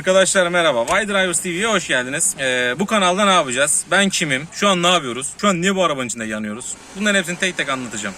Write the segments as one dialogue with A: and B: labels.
A: Arkadaşlar merhaba. Why Drivers TV'ye hoş geldiniz. Ee, bu kanalda ne yapacağız? Ben kimim? Şu an ne yapıyoruz? Şu an niye bu arabanın içinde yanıyoruz? Bunların hepsini tek tek anlatacağım.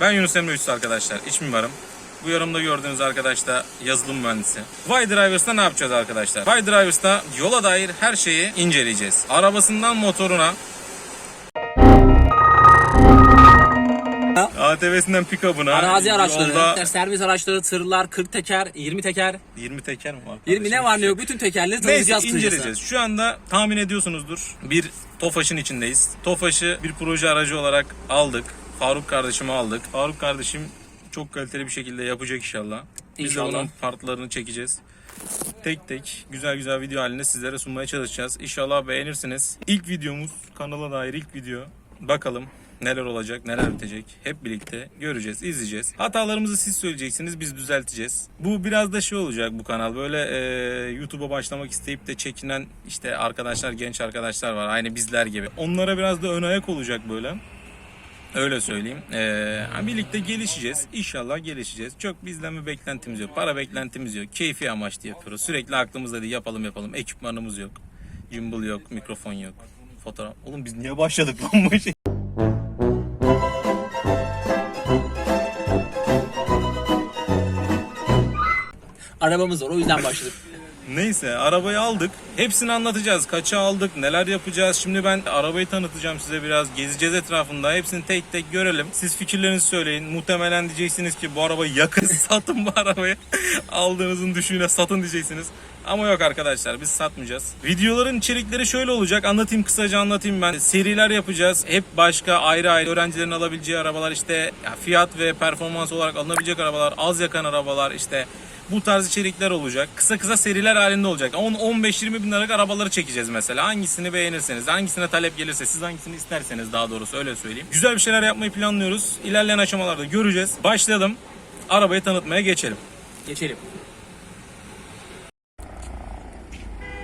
A: Ben Yunus Emre Üstü arkadaşlar. İç mimarım. Bu yorumda gördüğünüz arkadaş da yazılım mühendisi. Why Drivers'ta ne yapacağız arkadaşlar? Why Drivers'ta yola dair her şeyi inceleyeceğiz. Arabasından motoruna, ATV'sinden pick-up'ına,
B: Arazi araçları,
A: yolda
B: servis araçları, tırlar, 40 teker, 20 teker,
A: 20 teker mi var?
B: 20 ne var ne yok bütün tekerleri
A: Neyse
B: tanıyacağız
A: inceleyeceğiz. Şu anda tahmin ediyorsunuzdur. Bir Tofaş'ın içindeyiz. Tofaş'ı bir proje aracı olarak aldık. Faruk kardeşimi aldık. Faruk kardeşim çok kaliteli bir şekilde yapacak inşallah. Biz
B: İnşallah.
A: de onun partlarını çekeceğiz. Tek tek güzel güzel video halinde sizlere sunmaya çalışacağız. İnşallah beğenirsiniz. İlk videomuz kanala dair ilk video. Bakalım neler olacak, neler bitecek. Hep birlikte göreceğiz, izleyeceğiz. Hatalarımızı siz söyleyeceksiniz, biz düzelteceğiz. Bu biraz da şey olacak bu kanal. Böyle e, YouTube'a başlamak isteyip de çekinen işte arkadaşlar, genç arkadaşlar var. Aynı bizler gibi. Onlara biraz da ön ayak olacak böyle. Öyle söyleyeyim. Ee, birlikte gelişeceğiz. İnşallah gelişeceğiz. Çok bizden bir beklentimiz yok. Para beklentimiz yok. Keyfi amaçlı yapıyoruz. Sürekli aklımızda değil yapalım yapalım. Ekipmanımız yok. Gimbal yok. Mikrofon yok. Fotoğraf. Oğlum biz niye başladık lan bu işe?
B: Arabamız var o yüzden başladık.
A: Neyse arabayı aldık. Hepsini anlatacağız. Kaça aldık, neler yapacağız. Şimdi ben arabayı tanıtacağım size biraz. Gezeceğiz etrafında. Hepsini tek tek görelim. Siz fikirlerinizi söyleyin. Muhtemelen diyeceksiniz ki bu arabayı yakın satın bu arabayı. Aldığınızın düşüğüne satın diyeceksiniz. Ama yok arkadaşlar biz satmayacağız. Videoların içerikleri şöyle olacak. Anlatayım kısaca anlatayım ben. Seriler yapacağız. Hep başka ayrı ayrı öğrencilerin alabileceği arabalar işte ya fiyat ve performans olarak alınabilecek arabalar, az yakan arabalar işte bu tarz içerikler olacak. Kısa kısa seriler halinde olacak. 10-15-20 bin liralık arabaları çekeceğiz mesela. Hangisini beğenirseniz, hangisine talep gelirse, siz hangisini isterseniz daha doğrusu öyle söyleyeyim. Güzel bir şeyler yapmayı planlıyoruz. İlerleyen aşamalarda göreceğiz. Başlayalım. Arabayı tanıtmaya geçelim.
B: Geçelim.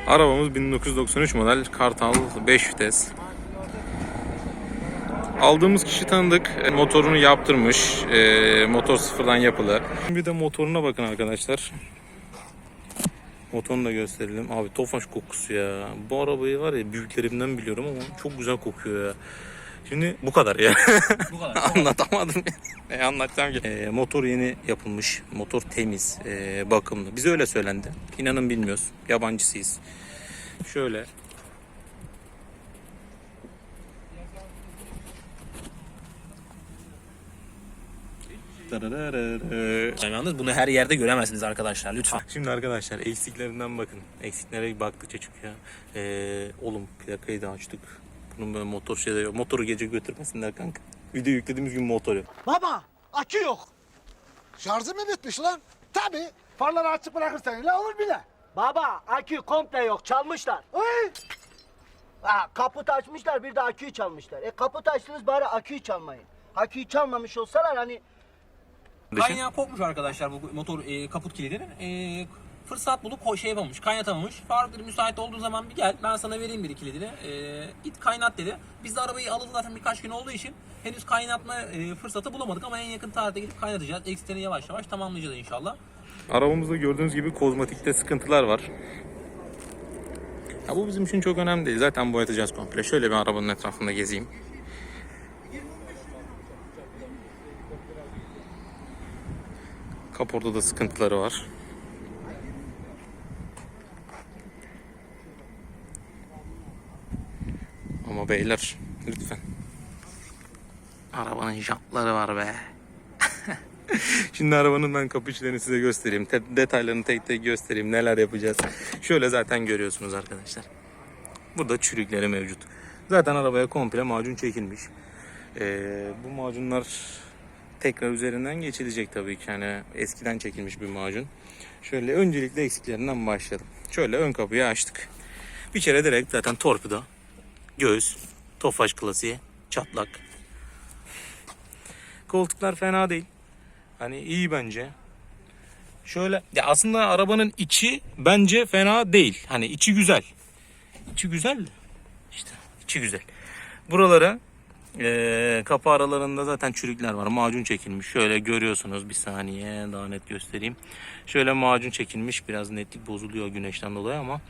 A: Arabamız 1993 model Kartal 5 vites. Aldığımız kişi tanıdık. E, Motorunu yaptırmış. E, motor sıfırdan yapılı. Bir de motoruna bakın arkadaşlar. Motorunu da gösterelim. Abi Tofaş kokusu ya. Bu arabayı var ya büyüklerimden biliyorum ama çok güzel kokuyor ya. Şimdi bu kadar ya.
B: Bu kadar.
A: Anlatamadım. ne anlatacağım ki? E, motor yeni yapılmış. Motor temiz, e, bakımlı. Bize öyle söylendi. İnanın bilmiyoruz. Yabancısıyız. Şöyle.
B: Yalnız bunu her yerde göremezsiniz arkadaşlar lütfen.
A: Şimdi arkadaşlar eksiklerinden bakın. Eksiklere baktıkça çıkıyor. Ee, oğlum plakayı da açtık. Bunun böyle motor şeyleri yok. Motoru gece götürmesinler kanka. Video yüklediğimiz gün motor yok.
C: Baba akü yok. Şarjı mı bitmiş lan? Tabi. Farları açık bırakırsan öyle olur bile.
D: Baba akü komple yok çalmışlar.
C: Ay.
D: Ha, kaput açmışlar bir de aküyü çalmışlar. E kaput açtınız bari aküyü çalmayın. Aküyü çalmamış olsalar hani
B: Kaynağı kopmuş arkadaşlar bu motor e, kaput kilidinin. E, fırsat bulup şey yapamamış, kaynatamamış. Faruk dedi müsait olduğu zaman bir gel ben sana vereyim bir kilidini. E, git kaynat dedi. Biz de arabayı alıp zaten birkaç gün olduğu için henüz kaynatma e, fırsatı bulamadık ama en yakın tarihte gidip kaynatacağız. Eksilerini yavaş yavaş tamamlayacağız inşallah.
A: Arabamızda gördüğünüz gibi kozmetikte sıkıntılar var. Ya bu bizim için çok önemli değil. Zaten boyatacağız komple. Şöyle bir arabanın etrafında gezeyim. Kaporda da sıkıntıları var. Ama beyler lütfen. Arabanın jantları var be. Şimdi arabanın ben kapı içlerini size göstereyim. Te- detaylarını tek tek göstereyim. Neler yapacağız. Şöyle zaten görüyorsunuz arkadaşlar. Burada çürükleri mevcut. Zaten arabaya komple macun çekilmiş. Ee, bu macunlar tekrar üzerinden geçilecek tabii ki. Yani eskiden çekilmiş bir macun. Şöyle öncelikle eksiklerinden başlayalım. Şöyle ön kapıyı açtık. Bir kere direkt zaten torpido, göğüs, tofaş klasiği, çatlak. Koltuklar fena değil. Hani iyi bence. Şöyle ya aslında arabanın içi bence fena değil. Hani içi güzel. İçi güzel de. İşte içi güzel. Buralara eee kapı aralarında zaten çürükler var. Macun çekilmiş. Şöyle görüyorsunuz bir saniye daha net göstereyim. Şöyle macun çekilmiş. Biraz netlik bozuluyor güneşten dolayı ama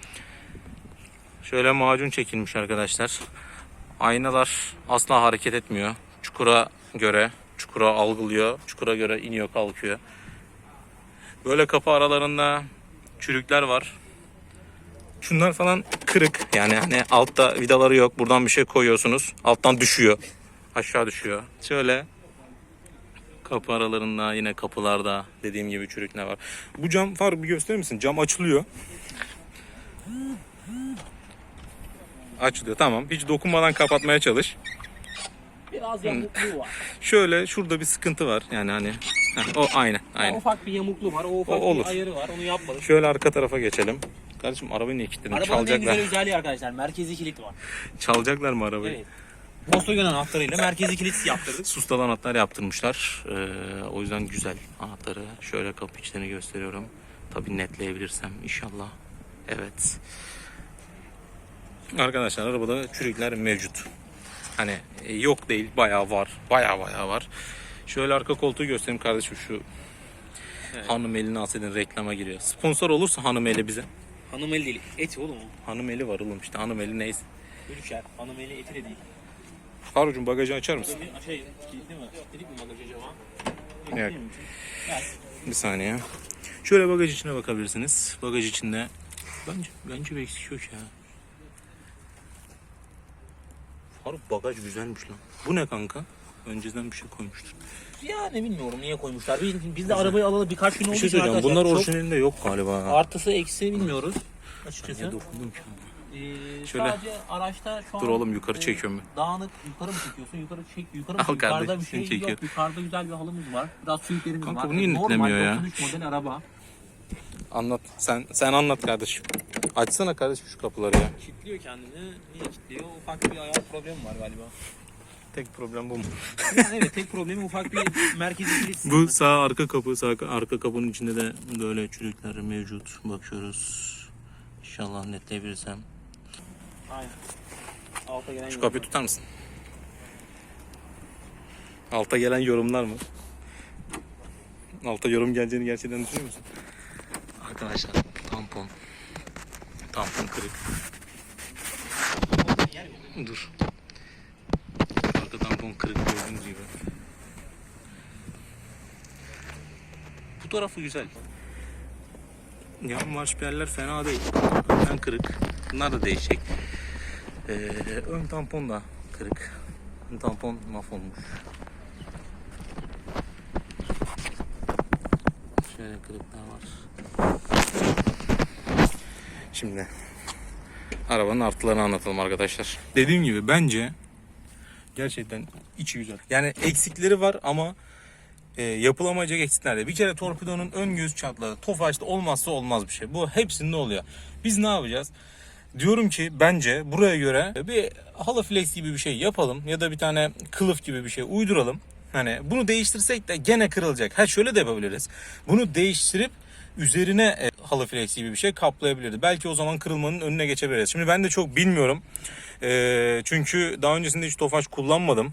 A: şöyle macun çekilmiş arkadaşlar. Aynalar asla hareket etmiyor. Çukura göre çukura algılıyor. Çukura göre iniyor kalkıyor. Böyle kapı aralarında çürükler var. Şunlar falan kırık. Yani hani altta vidaları yok. Buradan bir şey koyuyorsunuz. Alttan düşüyor. Aşağı düşüyor. Şöyle kapı aralarında yine kapılarda dediğim gibi çürükler var. Bu cam far bir gösterir misin? Cam açılıyor. Açılıyor tamam. Hiç dokunmadan kapatmaya çalış.
B: Biraz yamukluğu var.
A: Şöyle şurada bir sıkıntı var. Yani hani heh, o aynı aynı.
B: ufak bir yamukluğu var. O ufak
A: O olur.
B: bir ayarı var. Onu yapmadık.
A: Şöyle arka tarafa geçelim. Kardeşim arabayı niye kilitledin?
B: Arabanın en güzel
A: Çalacaklar.
B: özelliği arkadaşlar. Merkezi kilit var.
A: Çalacaklar mı arabayı?
B: Evet. Volkswagen anahtarıyla merkezi kilit yaptırdık.
A: Sustalı anahtar yaptırmışlar. Ee, o yüzden güzel anahtarı. Şöyle kapı içlerini gösteriyorum. Tabii netleyebilirsem inşallah. Evet. Arkadaşlar arabada çürükler mevcut. Hani e, yok değil bayağı var. Bayağı bayağı var. Şöyle arka koltuğu göstereyim kardeşim şu Hanım elini alsaydın reklama giriyor. Sponsor olursa hanım eli bize.
B: Hanım eli değil. Eti oğlum o.
A: Hanım eli var oğlum işte hanım eli neyse.
B: Bölüşer. Hanım eli eti de değil.
A: Harun'cum bagajı açar mısın?
B: Böyle şey kilitli mi? Kilitli mi bagaj acaba?
A: Yok. Bir saniye. Şöyle bagaj içine bakabilirsiniz. Bagaj içinde bence bence bir eksik yok ya. Faruk bagaj güzelmiş lan. Bu ne kanka? Önceden bir şey koymuştur.
B: Yani bilmiyorum niye koymuşlar. Biz, biz de arabayı alalı birkaç gün oldu.
A: Bir şey söyleyeceğim. Bunlar orijinalinde yok galiba.
B: Artısı eksi bilmiyoruz. Açıkçası.
A: dokundum ki?
B: Ee,
A: Şöyle.
B: Sadece araçta şu an
A: Dur oğlum, yukarı
B: e,
A: çekiyorum ben.
B: Dağınık yukarı mı çekiyorsun? Yukarı çek yukarı mı?
A: Al
B: Yukarıda
A: kardeşim,
B: bir şey
A: çekiyorum.
B: yok. Yukarıda güzel bir halımız var. Biraz suyuklerimiz
A: Kanka,
B: var.
A: bu niye
B: Normal
A: netlemiyor ya?
B: 93 model araba.
A: Anlat. Sen sen anlat kardeşim. Açsana kardeşim şu kapıları ya.
B: Kilitliyor kendini. Niye kilitliyor? Ufak bir ayar problemi var galiba.
A: Tek problem bu mu?
B: Yani evet tek problemi ufak bir merkezi kilit.
A: Bu sağ arka kapı, sağ arka kapının içinde de böyle çürükler mevcut. Bakıyoruz. İnşallah netleyebilirsem.
B: Aynen. Alta gelen
A: Şu kapıyı tutar mısın? Alta gelen yorumlar mı? Alta yorum geleceğini gerçekten düşünüyor musun? Arkadaşlar tampon. Tampon kırık. Dur. Tampon kırık gördüğünüz gibi. Bu tarafı güzel. Yan marşpiyerler fena değil. Ön kırık. Bunlar da değişecek. Ee, ön tampon da kırık. Ön tampon mahvolmuş. Şöyle kırıklar var. Şimdi arabanın artılarını anlatalım arkadaşlar. Dediğim gibi bence gerçekten içi güzel. Yani eksikleri var ama e, yapılamayacak eksikler de. Bir kere torpidonun ön göz çatlağı Tofaş'ta olmazsa olmaz bir şey. Bu hepsinde oluyor. Biz ne yapacağız? Diyorum ki bence buraya göre bir halı flex gibi bir şey yapalım ya da bir tane kılıf gibi bir şey uyduralım. Hani bunu değiştirsek de gene kırılacak. Ha şöyle de yapabiliriz. Bunu değiştirip üzerine e, halı flex gibi bir şey kaplayabiliriz. Belki o zaman kırılmanın önüne geçebiliriz. Şimdi ben de çok bilmiyorum. E, çünkü daha öncesinde hiç Tofaş kullanmadım.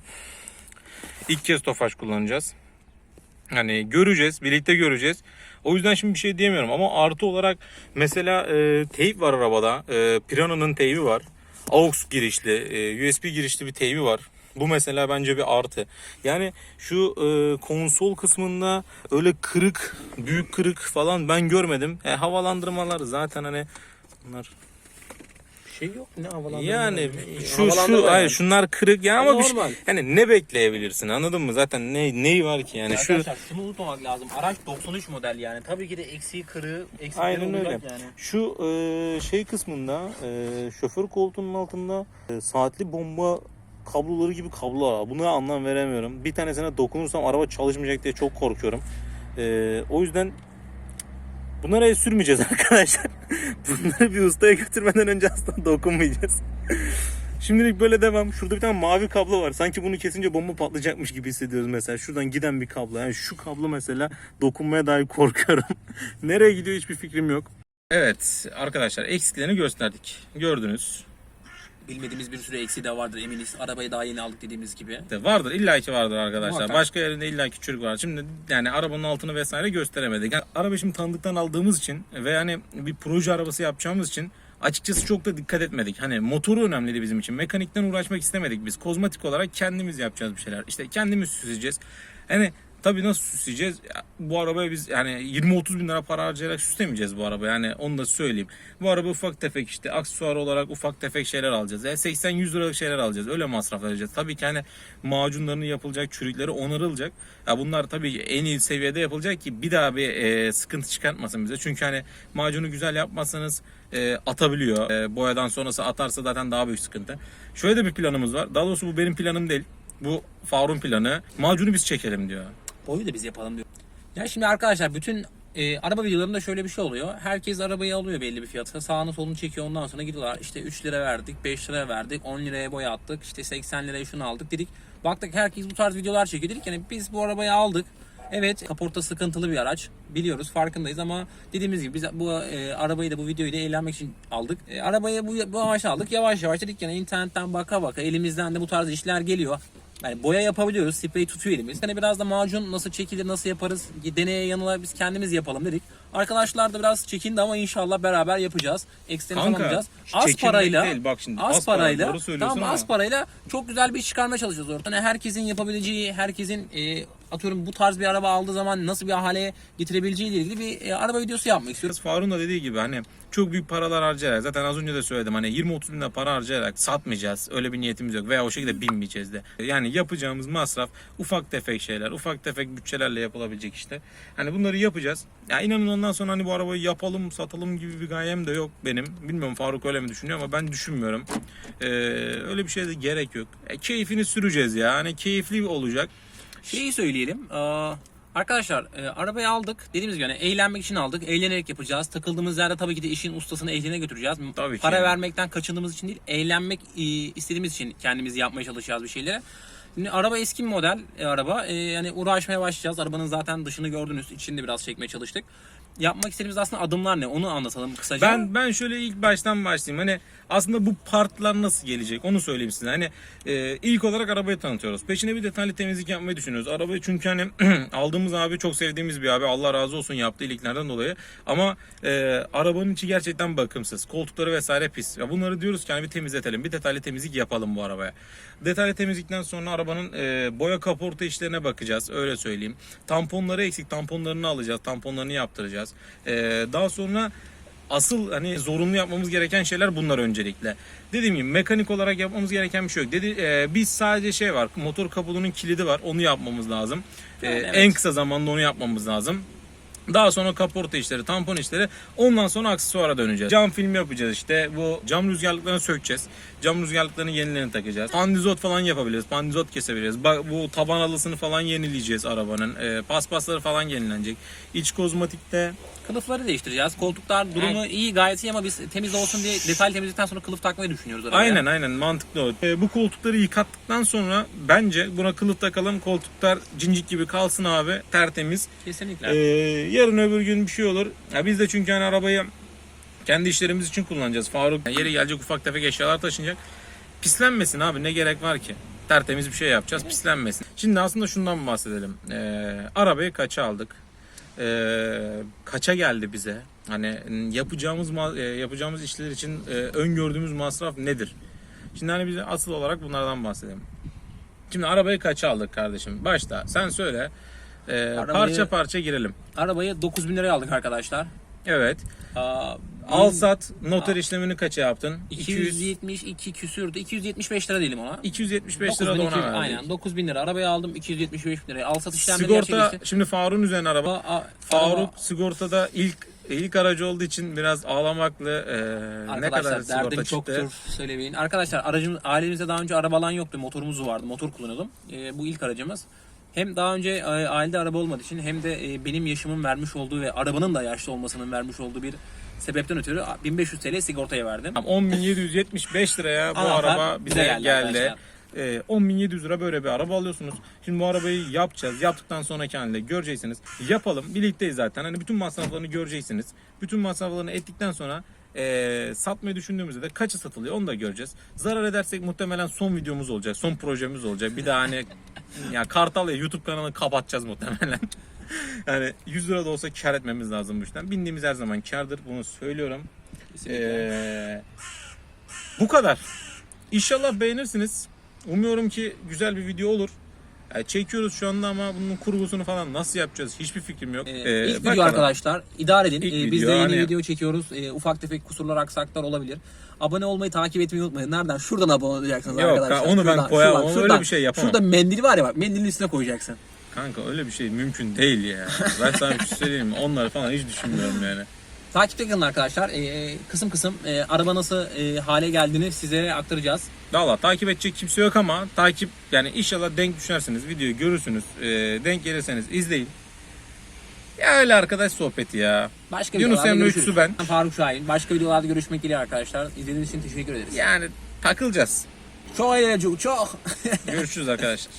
A: İlk kez Tofaş kullanacağız. Hani göreceğiz, birlikte göreceğiz. O yüzden şimdi bir şey diyemiyorum ama artı olarak mesela e, teyp var arabada. E, Piranha'nın teybi var. AUX girişli, e, USB girişli bir teybi var. Bu mesela bence bir artı. Yani şu e, konsol kısmında öyle kırık, büyük kırık falan ben görmedim. E, havalandırmalar zaten hani bunlar
B: şey yok ne havalandırma.
A: yani şu şu
B: yani.
A: hayır şunlar kırık ya ama bir şey- yani ne bekleyebilirsin anladın mı? Zaten ne neyi var ki yani şu
B: Arkadaşlar şunu unutmamak lazım. Araç 93 model yani. Tabii ki de eksiği kırığı, eksikleri
A: Aynen öyle.
B: yani.
A: Şu e, şey kısmında e, şoför koltuğunun altında e, saatli bomba kabloları gibi kablolar. Buna anlam veremiyorum. Bir tanesine dokunursam araba çalışmayacak diye çok korkuyorum. E, o yüzden bunlara el sürmeyeceğiz arkadaşlar. Bunları bir ustaya götürmeden önce aslında dokunmayacağız. Şimdilik böyle devam. Şurada bir tane mavi kablo var. Sanki bunu kesince bomba patlayacakmış gibi hissediyoruz mesela. Şuradan giden bir kablo. Yani şu kablo mesela dokunmaya dahi korkuyorum. Nereye gidiyor hiçbir fikrim yok. Evet arkadaşlar eksiklerini gösterdik. Gördünüz.
B: Bilmediğimiz bir sürü eksiği de vardır eminiz. Arabayı daha yeni aldık dediğimiz gibi.
A: De Vardır illaki vardır arkadaşlar.
B: Muhakkak.
A: Başka yerinde illaki çürük var. Şimdi yani arabanın altını vesaire gösteremedik. Yani araba şimdi tanıdıktan aldığımız için ve hani bir proje arabası yapacağımız için açıkçası çok da dikkat etmedik. Hani motoru önemliydi bizim için. Mekanikten uğraşmak istemedik biz. Kozmetik olarak kendimiz yapacağız bir şeyler. İşte kendimiz süsleyeceğiz. Hani Tabii nasıl süsleyeceğiz? Bu arabaya biz yani 20-30 bin lira para harcayarak süslemeyeceğiz bu araba. Yani onu da söyleyeyim. Bu araba ufak tefek işte aksesuar olarak ufak tefek şeyler alacağız. Yani 80-100 liralık şeyler alacağız. Öyle masraf vereceğiz. Tabii ki hani macunlarını yapılacak, çürükleri onarılacak. Ya bunlar tabii en iyi seviyede yapılacak ki bir daha bir e, sıkıntı çıkartmasın bize. Çünkü hani macunu güzel yapmazsanız e, atabiliyor. E, boyadan sonrası atarsa zaten daha büyük sıkıntı. Şöyle de bir planımız var. Daha doğrusu bu benim planım değil. Bu Faruk'un planı. Macunu biz çekelim diyor.
B: Boyu da biz yapalım diyor. Ya şimdi arkadaşlar bütün e, araba videolarında şöyle bir şey oluyor. Herkes arabayı alıyor belli bir fiyata. Sağını solunu çekiyor ondan sonra gidiyorlar. İşte 3 lira verdik, 5 lira verdik, 10 liraya boya attık. işte 80 liraya şunu aldık dedik. Baktık herkes bu tarz videolar çekiyor. Dedik yani biz bu arabayı aldık. Evet kaporta sıkıntılı bir araç. Biliyoruz farkındayız ama dediğimiz gibi biz bu e, arabayı da bu videoyu da eğlenmek için aldık. E, arabayı bu, bu amaçla aldık. Yavaş yavaş dedik yani internetten baka baka elimizden de bu tarz işler geliyor. Yani boya yapabiliyoruz. Sprey tutuyor elimiz. Hani biraz da macun nasıl çekilir, nasıl yaparız? Deneye yanıla biz kendimiz yapalım dedik. Arkadaşlar da biraz çekindi ama inşallah beraber yapacağız. Ekstrem alamayacağız. Az parayla
A: değil, bak şimdi,
B: az,
A: az para,
B: parayla
A: söylüyorsun
B: tamam
A: ama-
B: az parayla çok güzel bir iş çıkarmaya çalışacağız ortaya. Yani herkesin yapabileceği, herkesin e, atıyorum bu tarz bir araba aldığı zaman nasıl bir hale getirebileceği ile ilgili bir e, araba videosu yapmak istiyoruz.
A: Faruk'un da dediği gibi hani çok büyük paralar harcayarak zaten az önce de söyledim hani 20-30 bin lira para harcayarak satmayacağız. Öyle bir niyetimiz yok veya o şekilde binmeyeceğiz de. Yani yapacağımız masraf ufak tefek şeyler, ufak tefek bütçelerle yapılabilecek işte. Hani bunları yapacağız. Ya inanın ondan sonra hani bu arabayı yapalım, satalım gibi bir gayem de yok benim. Bilmiyorum Faruk öyle mi düşünüyor ama ben düşünmüyorum. Ee, öyle bir şeye de gerek yok. E, keyfini süreceğiz ya. Hani keyifli olacak.
B: Şeyi söyleyelim. Aa, Arkadaşlar e, arabayı aldık. Dediğimiz gibi yani eğlenmek için aldık. Eğlenerek yapacağız. Takıldığımız yerde tabii ki de işin ustasını eğlene götüreceğiz.
A: Tabii ki
B: Para vermekten kaçındığımız için değil, eğlenmek e, istediğimiz için kendimiz yapmaya çalışacağız bir şeyleri. Şimdi araba eski bir model e, araba. E, yani uğraşmaya başlayacağız. Arabanın zaten dışını gördünüz. İçini de biraz çekmeye çalıştık. Yapmak istediğimiz aslında adımlar ne? Onu anlatalım kısaca.
A: Ben ben şöyle ilk baştan başlayayım. Hani aslında bu partlar nasıl gelecek onu söyleyeyim size. Hani e, ilk olarak arabayı tanıtıyoruz. Peşine bir detaylı temizlik yapmayı düşünüyoruz. Arabayı çünkü hani aldığımız abi çok sevdiğimiz bir abi. Allah razı olsun yaptığı iyiliklerden dolayı. Ama e, arabanın içi gerçekten bakımsız. Koltukları vesaire pis. Ya bunları diyoruz ki hani bir temizletelim. Bir detaylı temizlik yapalım bu arabaya. Detaylı temizlikten sonra arabanın e, boya kaporta işlerine bakacağız. Öyle söyleyeyim. Tamponları eksik. Tamponlarını alacağız. Tamponlarını yaptıracağız. E, daha sonra asıl hani zorunlu yapmamız gereken şeyler bunlar öncelikle. Dediğim gibi mekanik olarak yapmamız gereken bir şey yok. Dedi e, biz sadece şey var. Motor kapuğunun kilidi var. Onu yapmamız lazım. E,
B: Yani evet.
A: En kısa zamanda onu yapmamız lazım. Daha sonra kaporta işleri, tampon işleri. Ondan sonra aksesuara döneceğiz. Cam film yapacağız işte. Bu cam rüzgarlıklarını sökeceğiz. Cam rüzgarlıklarının yenilerini takacağız. Pandizot falan yapabiliriz. Pandizot kesebiliriz. Bak bu taban halısını falan yenileyeceğiz arabanın. E, paspasları falan yenilenecek. İç kozmetikte
B: Kılıfları değiştireceğiz. Koltuklar durumu iyi gayet iyi ama biz temiz olsun diye detaylı temizlikten sonra kılıf takmayı düşünüyoruz arabaya.
A: Aynen aynen mantıklı o. Ee, bu koltukları yıkattıktan sonra bence buna kılıf takalım. Koltuklar cincik gibi kalsın abi. Tertemiz.
B: Kesinlikle.
A: Ee, yarın öbür gün bir şey olur. Ya biz de çünkü hani arabayı kendi işlerimiz için kullanacağız. Faruk yeri gelecek ufak tefek eşyalar taşınacak. Pislenmesin abi ne gerek var ki? Tertemiz bir şey yapacağız pislenmesin. Şimdi aslında şundan bahsedelim. Ee, arabayı kaça aldık? Ee, kaça geldi bize? Hani yapacağımız e, yapacağımız işler için e, öngördüğümüz masraf nedir? Şimdi hani bize asıl olarak bunlardan bahsedelim. Şimdi arabayı kaça aldık kardeşim? Başta sen söyle. Ee,
B: Arabayı-
A: Parça parça girelim.
B: Arabayı 9000 liraya aldık arkadaşlar.
A: Evet.
B: Aa,
A: Al sat noter işlemini kaça yaptın? 200
B: 272 küsürdü. 275 lira diyelim ona.
A: 275 lira da
B: 9200
A: ona verdik.
B: Aynen 9000 lira. Arabayı aldım 275 bin liraya. Al satış işlemleri
A: Sigorta şimdi Faruk'un üzerine araba.
B: Aa, aa,
A: Faruk
B: araba-
A: sigortada ilk ilk aracı olduğu için biraz ağlamaklı. Ee, ne kadar
B: Arkadaşlar
A: sigorta
B: derdim
A: çıktı?
B: çoktur söylemeyin. Arkadaşlar aracımız ailemizde daha önce araba alan yoktu. Motorumuz vardı. Motor kullanıyordum. Ee, bu ilk aracımız. Hem daha önce e, ailede araba olmadığı için hem de e, benim yaşımın vermiş olduğu ve arabanın da yaşlı olmasının vermiş olduğu bir sebepten ötürü 1500 TL sigortaya verdim.
A: 10.775 liraya bu
B: Anahtar
A: araba bize
B: bize
A: geldi.
B: geldi.
A: Ee, 10.700 lira böyle bir araba alıyorsunuz. Şimdi bu arabayı yapacağız. Yaptıktan sonraki halinde göreceksiniz. Yapalım. Birlikteyiz zaten. Hani bütün masraflarını göreceksiniz. Bütün masraflarını ettikten sonra Ee, satmayı düşündüğümüzde de kaçı satılıyor onu da göreceğiz. Zarar edersek muhtemelen son videomuz olacak. Son projemiz olacak. Bir daha hani ya Kartal ya YouTube kanalını kapatacağız muhtemelen. yani 100 lira da olsa kar etmemiz lazım bu işten. Bindiğimiz her zaman kardır. Bunu söylüyorum. Ee, bu kadar. İnşallah beğenirsiniz. Umuyorum ki güzel bir video olur. Yani çekiyoruz şu anda ama bunun kurgusunu falan nasıl yapacağız hiçbir fikrim yok.
B: Ee,
A: Ee,
B: ilk video arkadaşlar idare edin.
A: İlk
B: Ee, biz
A: video,
B: de yeni
A: hani-
B: video çekiyoruz. Ee, ufak tefek kusurlar aksaklar olabilir. Abone olmayı takip etmeyi unutmayın. Nereden? Şuradan abone olacaksınız
A: Yok,
B: arkadaşlar.
A: onu ben
B: Şuradan,
A: koyamam.
B: şuradan,
A: Öyle
B: şuradan.
A: bir şey yapamam.
B: Şurada mendili var ya bak mendilin üstüne koyacaksın.
A: Kanka öyle bir şey mümkün değil ya. Ben sana bir şey söyleyeyim? Onları falan hiç düşünmüyorum yani.
B: Takipte kalın arkadaşlar. Ee, kısım kısım e, araba nasıl e, hale geldiğini size aktaracağız.
A: Valla takip edecek kimse yok ama takip yani inşallah denk düşersiniz videoyu görürsünüz. Ee, denk gelirseniz izleyin. Ya öyle arkadaş sohbeti ya.
B: Başka
A: Yunus
B: videolarda
A: Emre
B: görüşürüz.
A: Üçlü ben.
B: Faruk Şahin. Başka videolarda görüşmek dileğiyle arkadaşlar. İzlediğiniz için teşekkür ederiz.
A: Yani takılacağız.
B: Çok eğlenceli çok.
A: Görüşürüz arkadaşlar.